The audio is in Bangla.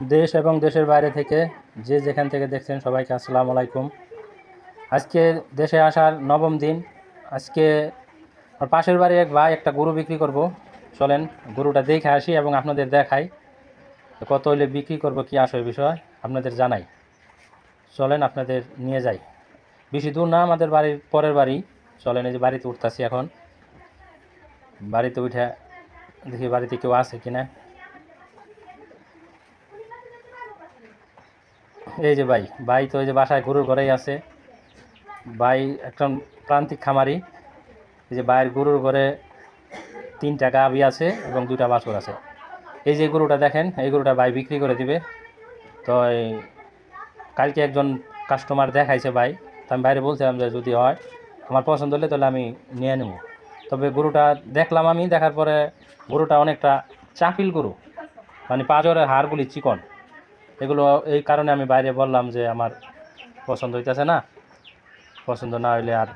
দেশ এবং দেশের বাইরে থেকে যে যেখান থেকে দেখছেন সবাইকে আসসালামু আলাইকুম। আজকে দেশে আসার নবম দিন। আজকে আমার পাশের বাড়ি এক ভাই একটা গরু বিক্রি করব। চলেন গরুটা দেখে আসি এবং আপনাদের দেখাই কত হইলে বিক্রি করব, কি আসে বিষয় আপনাদের জানাই। চলেন আপনাদের নিয়ে যাই। বেশি দূর না, আমাদের বাড়ির পরের বাড়ি। চলেন এই যে বাড়িতে উঠতেছি এখন। বাড়িতে উঠে দেখি বাড়িতে কেউ আছে কিনা। এই যে ভাই ভাই তো এই যে বাসায় গরুর ঘরেই আছে। ভাই একজন প্রান্তিক খামারি। এই যে ভাইয়ের গরুর ঘরে তিনটা গাভি আছে এবং দুটা বাছুর আছে। এই যে গরুটা দেখেন, এই গরুটা ভাই বিক্রি করে দিবে। তো কালকে একজন কাস্টমার দেখাইছে ভাই। তো আমি বাইরে বলছিলাম যে যদি হয়, আমার পছন্দ হলে তাহলে আমি নিয়ে নেব। তবে গরুটা দেখলাম আমি, দেখার পরে গরুটা অনেকটা চাপিল গরু। মানে পাঁজরের হাড়গুলি চিকন। এগুলো এই কারণে আমি বাইরে বললাম যে আমার পছন্দ হইতেছে না। পছন্দ না হইলে আর